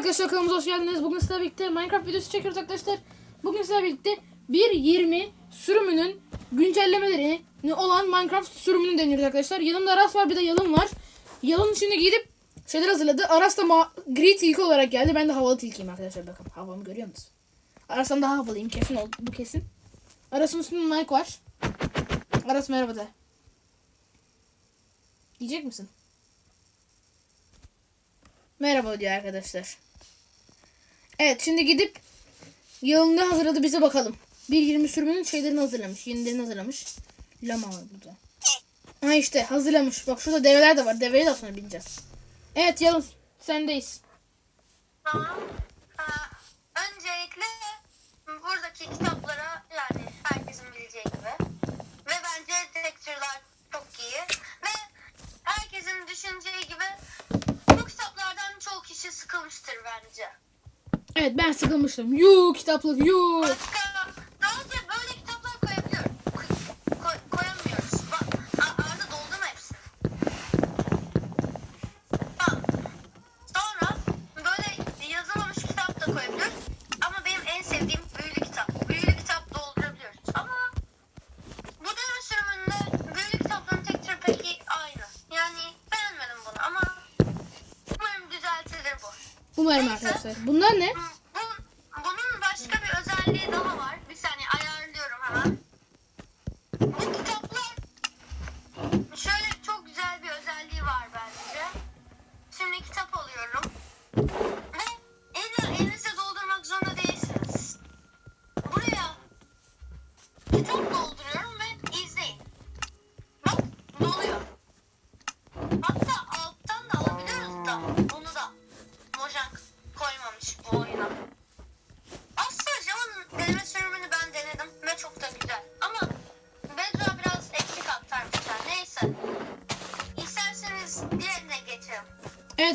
arkadaşlar kanalımıza hoş geldiniz. Bugün sizlerle birlikte Minecraft videosu çekiyoruz arkadaşlar. Bugün sizlerle birlikte 1.20 sürümünün güncellemeleri olan Minecraft sürümünü deniyoruz arkadaşlar. Yanımda Aras var bir de Yalın var. Yalın şimdi gidip şeyler hazırladı. Aras da gri tilki olarak geldi. Ben de havalı tilkiyim arkadaşlar bakın. Havamı görüyor musunuz? Aras'tan daha havalıyım kesin oldu bu kesin. Aras'ın üstünde Nike var. Aras merhaba de. Diyecek misin? Merhaba diyor arkadaşlar. Evet şimdi gidip yılında hazırladı bize bakalım. 1.20 sürümünün şeylerini hazırlamış. Yenilerini hazırlamış. Lama var burada. Ha işte hazırlamış. Bak şurada develer de var. Deveye de sonra bineceğiz. Evet Yalın sendeyiz. Tamam. Aa, öncelikle buradaki kitaplara yani herkesin bileceği gibi ve bence direktörler çok iyi ve herkesin düşüneceği gibi bu kitaplardan çoğu kişi sıkılmıştır bence. Evet ben sıkılmıştım. Yuu kitaplık yuu.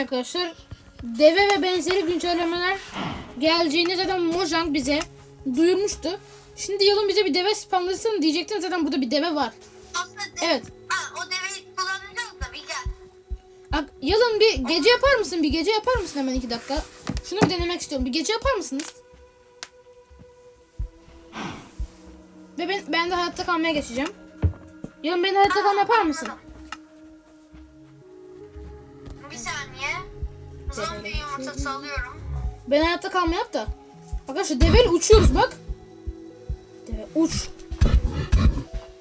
Arkadaşlar. Deve ve benzeri güncellemeler geleceğini zaten Mojang bize duyurmuştu. Şimdi Yalın bize bir deve spamlasın diyecektin zaten burada bir deve var. Aslında de- Evet. Ha, o deveyi kullanacağız da bir gel. Ak- Yalın bir gece yapar mısın? Bir gece yapar mısın hemen iki dakika? Şunu bir denemek istiyorum. Bir gece yapar mısınız? Ve ben, ben de hayatta kalmaya geçeceğim. Yalın beni hayatta kalma yapar mısın? Bir Alıyorum. Ben hayatta kalma yap da. Arkadaşlar deveyle uçuyoruz bak. Deve uç.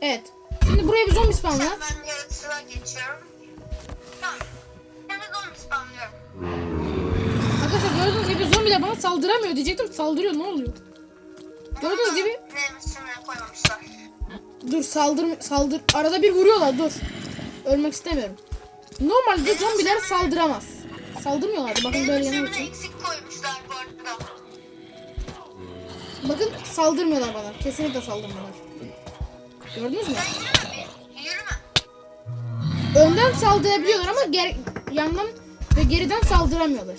Evet. Şimdi buraya bir zombi spamla. Ben yaratıcılığa geçiyorum. Tamam. Şimdi zombi spamlıyorum. Arkadaşlar gördüğünüz gibi zombiler bana saldıramıyor diyecektim. Saldırıyor ne oluyor? Gördüğünüz gibi Benim üstüne koymamışlar. dur saldır saldır arada bir vuruyorlar dur. Ölmek istemiyorum. Normalde zombiler saldıramaz. Saldırmıyorlardı bakın böyle yanıyor eksik koymuşlar bu arada. Bakın saldırmıyorlar bana. Kesinlikle saldırmıyorlar. Gördünüz mü? Önden saldırabiliyorlar ama ger yandan ve geriden saldıramıyorlar.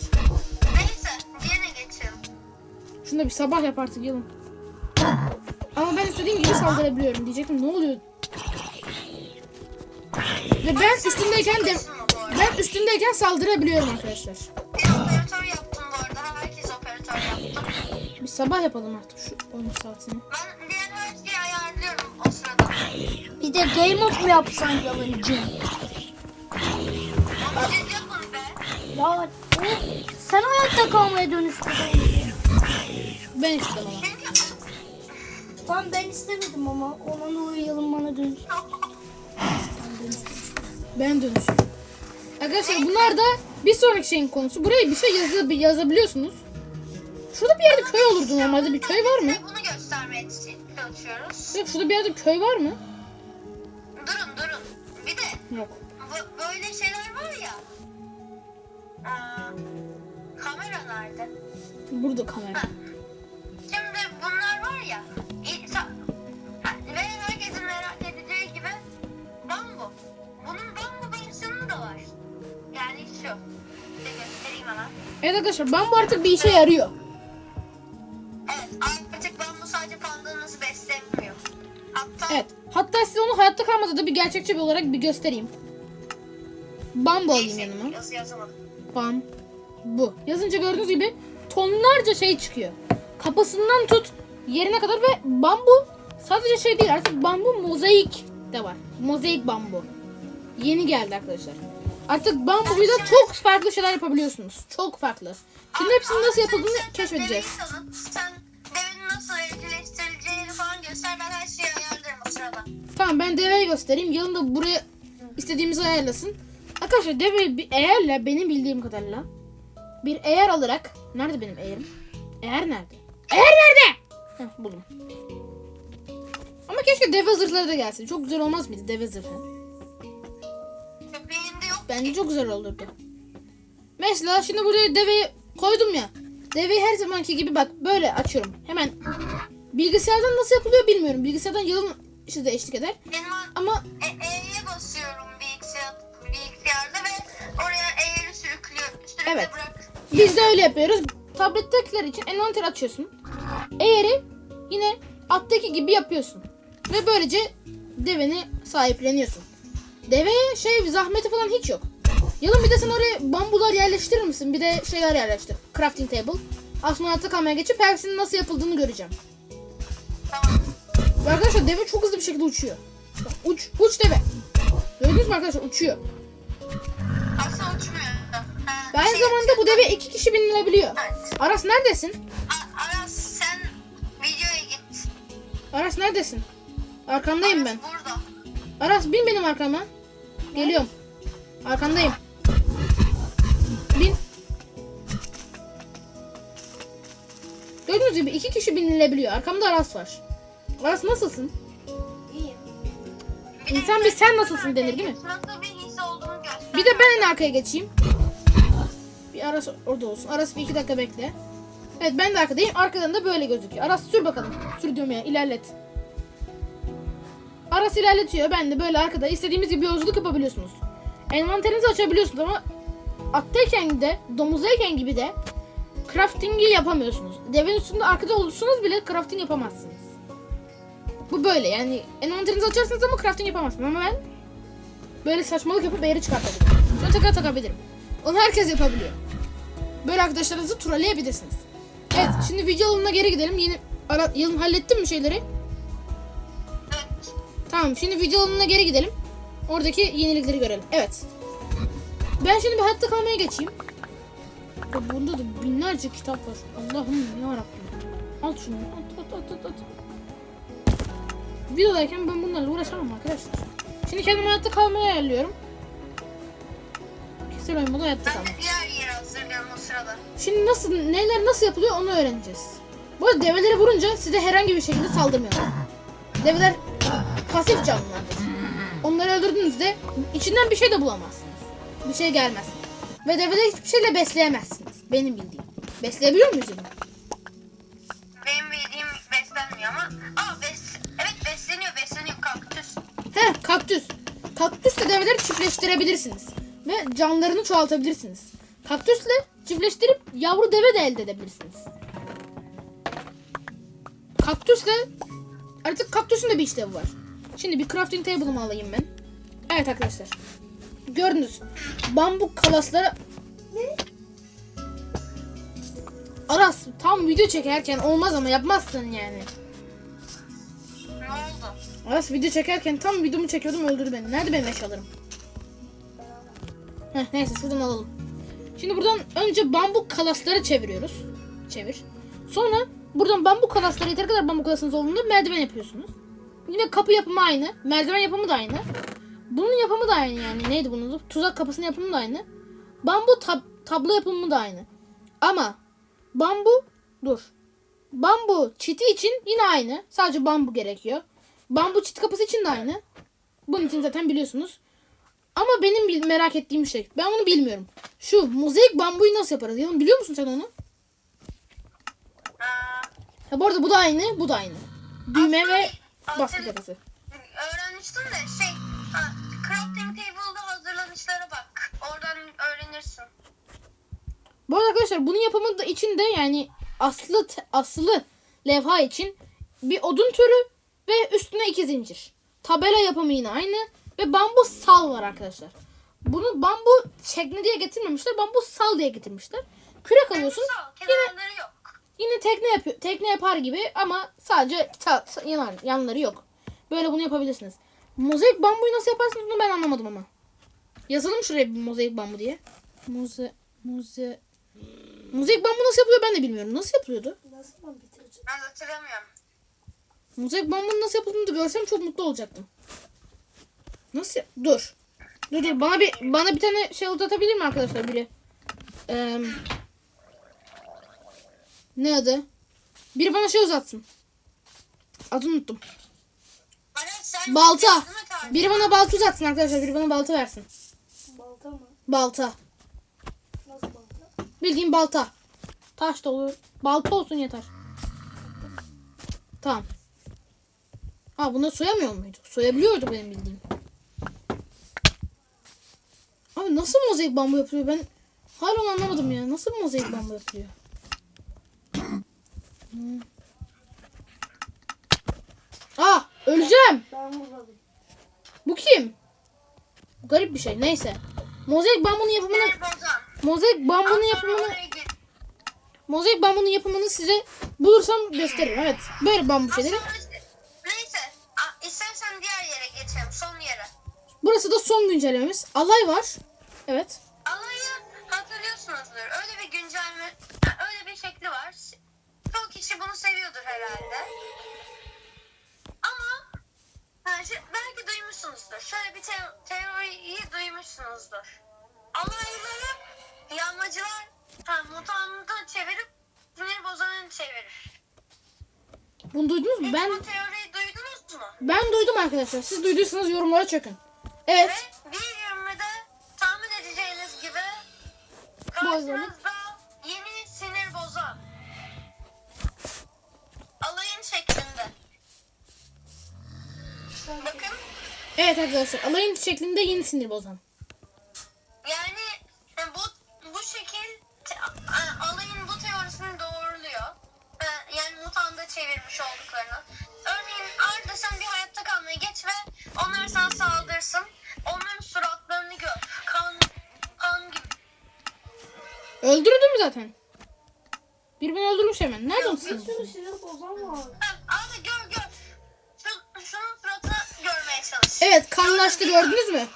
Neyse diğerine geçelim. Şunu da bir sabah yap artık yalın. Ama ben istediğim gibi saldırabiliyorum diyecektim. Ne oluyor? Ve ben üstündeyken de ben üstündeyken saldırabiliyorum arkadaşlar. Operatör yaptım bu arada. Herkes operatör yaptım. Bir sabah yapalım artık şu 13 saatini. Ben diğer her şeyi ayarlıyorum o sırada. Bir de game mode mu yapsan yalıncı? Ama siz yapın be. Ya o, sen hayatta kalmaya dönüştün. Ben istedim ama. Tamam ben istemedim ama ona yalın bana dönüştü. Ben dönüşüm. Arkadaşlar bunlar da bir sonraki şeyin konusu. Buraya bir şey yazı yazabiliyorsunuz. Şurada bir yerde köy olurdu normalde. Bir köy var mı? Bunu göstermeye çalışıyoruz. Yok şurada bir yerde köy var mı? Durun durun. Bir de Yok. böyle şeyler var ya. Aa, kamera nerede? Burada kamera. Şimdi Evet arkadaşlar bambu artık bir işe yarıyor. Evet artık bambu sadece pandığınızı beslemiyor. Hatta Evet. Hatta size onu hayatta kalmada da bir gerçekçi bir olarak bir göstereyim. Bambu alayım yanıma. Yazı yazamadım. Bam. bu. Yazınca gördüğünüz gibi tonlarca şey çıkıyor. Kapısından tut yerine kadar ve bambu sadece şey değil artık bambu mozaik de var. Mozaik bambu. Yeni geldi arkadaşlar. Artık bambuyla çok farklı şeyler yapabiliyorsunuz. Çok farklı. Şimdi hepsinin nasıl yapıldığını keşfedeceğiz. Sen devenin nasıl evcilleştirileceğini falan göster. Ben her şeyi ayarlarım o sırada. Tamam ben deveyi göstereyim. Yalın da buraya istediğimizi ayarlasın. Arkadaşlar deve bir eğerle benim bildiğim kadarıyla bir eğer alarak nerede benim eğerim? Eğer nerede? Eğer nerede? Heh, buldum. Ama keşke deve zırhları da gelsin. Çok güzel olmaz mıydı deve zırhı? Bence çok güzel olurdu. Mesela şimdi buraya deveyi koydum ya. Deveyi her zamanki gibi bak böyle açıyorum. Hemen bilgisayardan nasıl yapılıyor bilmiyorum. Bilgisayardan yalın işte de eşlik eder. Benim Ama e, E'ye basıyorum bilgisayar, bilgisayarda ve oraya E'yi sürüklüyor. Sürükle Evet. bırak. Biz de öyle yapıyoruz. Tablettekiler için envanter açıyorsun. Eğeri yine alttaki gibi yapıyorsun. Ve böylece deveni sahipleniyorsun. Deveye şey zahmeti falan hiç yok. Yalın bir de sen oraya bambular yerleştirir misin? Bir de şeyler yerleştir. Crafting table. Hayatta kalmaya geçip hepsinin nasıl yapıldığını göreceğim. Tamam. Arkadaşlar deve çok hızlı bir şekilde uçuyor. Bak, uç, uç deve. Gördünüz mü arkadaşlar uçuyor. Aslında uçmuyor. Aynı şey zamanda bu deve iki kişi binilebiliyor. Evet. Aras neredesin? A- Aras sen videoya git. Aras neredesin? Arkandayım ben. Aras burada. Aras bin benim arkama. Geliyorum. Arkandayım. Bin. Gördüğünüz gibi iki kişi binilebiliyor. Arkamda Aras var. Aras nasılsın? İyi. Bir de İnsan bir sen nasılsın denir değil mi? Nasıl bir his olduğunu göster. Bir de ben en arkaya geçeyim. Bir Aras orada olsun. Aras bir iki dakika bekle. Evet ben de arkadayım. Arkadan da böyle gözüküyor. Aras sür bakalım. Sür diyorum ya ilerlet. Aras ilerletiyor. Ben de böyle arkada istediğimiz gibi yolculuk yapabiliyorsunuz. Envanterinizi açabiliyorsunuz ama attayken de domuzdayken gibi de crafting'i yapamıyorsunuz. Devin üstünde arkada olursunuz bile crafting yapamazsınız. Bu böyle yani envanterinizi açarsınız ama crafting yapamazsınız ama ben böyle saçmalık yapıp eğri çıkartabilirim. Şunu tekrar takabilirim. Onu herkes yapabiliyor. Böyle arkadaşlarınızı trolleyebilirsiniz. Evet şimdi video alanına geri gidelim. Yeni ara, yılın hallettin mi şeyleri? Tamam şimdi video alanına geri gidelim. Oradaki yenilikleri görelim. Evet. Ben şimdi bir hayatta kalmaya geçeyim. Ya Bunda da binlerce kitap var. Allah'ım yarabbim. Al şunu. At at at at at. Videodayken ben bunlarla uğraşamam arkadaşlar. Şimdi kendimi hayatta kalmaya ayarlıyorum. Kişisel oyun modu hayatta Ben kalma. de diğer yeri hazırlıyorum o sırada. Şimdi nasıl neler nasıl yapılıyor onu öğreneceğiz. Bu arada develere vurunca size herhangi bir şekilde saldırmıyorlar. Develer pasif canlılardır. Onları öldürdüğünüzde içinden bir şey de bulamazsınız. Bir şey gelmez. Ve develeri hiçbir şeyle besleyemezsiniz. Benim bildiğim. Besleyebiliyor muyuz? yani? Benim bildiğim beslenmiyor ama. Aa bes evet besleniyor besleniyor kaktüs. He kaktüs. Kaktüsle develeri çiftleştirebilirsiniz. Ve canlarını çoğaltabilirsiniz. Kaktüsle çiftleştirip yavru deve de elde edebilirsiniz. Kaktüsle artık kaktüsün de bir işlevi var. Şimdi bir crafting table'ımı alayım ben. Evet arkadaşlar. Gördünüz. Bambu kalasları Aras tam video çekerken olmaz ama yapmazsın yani. Ne oldu? Aras video çekerken tam videomu çekiyordum öldürdü beni. Nerede benim eşyalarım? Heh, neyse şuradan alalım. Şimdi buradan önce bambu kalasları çeviriyoruz. Çevir. Sonra buradan bambu kalasları yeter kadar bambu kalasınız olduğunda merdiven yapıyorsunuz. Yine kapı yapımı aynı. Merdiven yapımı da aynı. Bunun yapımı da aynı yani. Neydi bunun adı? Tuzak kapısının yapımı da aynı. Bambu tab- tablo yapımı da aynı. Ama bambu dur. Bambu çiti için yine aynı. Sadece bambu gerekiyor. Bambu çit kapısı için de aynı. Bunun için zaten biliyorsunuz. Ama benim merak ettiğim şey. Ben onu bilmiyorum. Şu mozaik bambuyu nasıl yaparız? Yalın biliyor musun sen onu? Aa, Ha bu arada bu da aynı, bu da aynı. Düğme ve baskı kapısı. Öğrenmiştim de şey. Ha, crafting table'da hazırlanışlara bak. Oradan öğrenirsin. Bu arada arkadaşlar bunun yapımı da içinde yani aslı aslı levha için bir odun türü ve üstüne iki zincir. Tabela yapımı yine aynı ve bambu sal var arkadaşlar. Bunu bambu şekli diye getirmemişler. Bambu sal diye getirmişler. Kürek alıyorsun. Sağ, kenarları yok. Yine tekne yapıyor, tekne yapar gibi ama sadece ta- yanar, yanları yok. Böyle bunu yapabilirsiniz. Mozaik bambuyu nasıl yaparsınız bunu ben anlamadım ama. Yazalım şuraya bir mozaik bambu diye. Moze moze Mozaik bambu nasıl yapılıyor ben de bilmiyorum. Nasıl yapılıyordu? Nasıl ben bitireceğim? Ben hatırlamıyorum. Mozaik bambunun nasıl yapıldığını da görsem çok mutlu olacaktım. Nasıl? Dur. Dur dur. Bana bir bana bir tane şey uzatabilir mi arkadaşlar biri? Ee, ne adı? Biri bana şey uzatsın. Adını unuttum. Sen Balta. abi. Biri bana balta uzatsın arkadaşlar. Biri bana balta versin. Balta mı? Balta. Nasıl balta? Bildiğin balta. Taş da olur. Balta olsun yeter. Tamam. Ha bunu soyamıyor muydu? Soyabiliyordu benim bildiğim. Abi nasıl mozaik bambu yapıyor? Ben hala onu anlamadım ya. Nasıl mozaik bambu yapıyor? Hmm. Ah öleceğim. Bu kim? Bu garip bir şey. Neyse. Mozaik bambunun yapımını mozaik bambunun yapımını. Mozaik bambunun yapımını size bulursam gösteririm. Evet. Böyle bambu şeyleri. Neyse. istersen diğer yere geçelim. Son yere. Burası da son güncellememiz. Alay var. Evet. Alayı hatırlıyorsunuzdur. Öyle bir güncelleme, öyle bir şekli var. Kişi bunu seviyordur herhalde. Ama şey- belki duymuşsunuzdur. Şöyle bir te- teoriyi duymuşsunuzdur. Alayları yanmacılar ha, mutantı çevirip sinir bozanını çevirir. Bunu duydunuz mu? Ben bu teoriyi duydunuz mu? ben duydum arkadaşlar. Siz duyduysanız yorumlara çökün. Evet. Ve 1.20'de tahmin edeceğiniz gibi karşınızda Evet arkadaşlar. Alayın şeklinde yeni sinir bozan. yani e, bu bu şekil alayın bu teorisini doğruluyor. E, Yani mutanda çevirmiş olduklarını. Örneğin Arda sen bir hayatta kalmaya geç ve onlar sana saldırsın. Onların suratlarını gör. Kan, kan gibi. Öldürdü mü zaten? Birbirini öldürmüş hemen. Nerede o Bir sinir? sürü sinir bozan var. Evet kanlaştı gördünüz mü?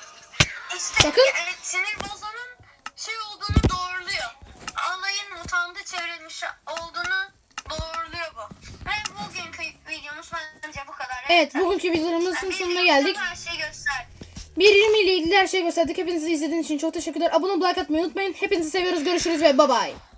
İşte Bakın. evet, sinir bozanın şey olduğunu doğruluyor. Alayın mutanda çevrilmiş olduğunu doğruluyor bu. Ve bugünkü videomuz bence bu kadar. Evet bugünkü videolarımızın Yani sonuna bir geldik. Her şeyi göster. 1.20 ile ilgili her şeyi gösterdik. Hepinizi izlediğiniz için çok teşekkürler. Abone ol, like atmayı unutmayın. Hepinizi seviyoruz. Görüşürüz ve bye bye.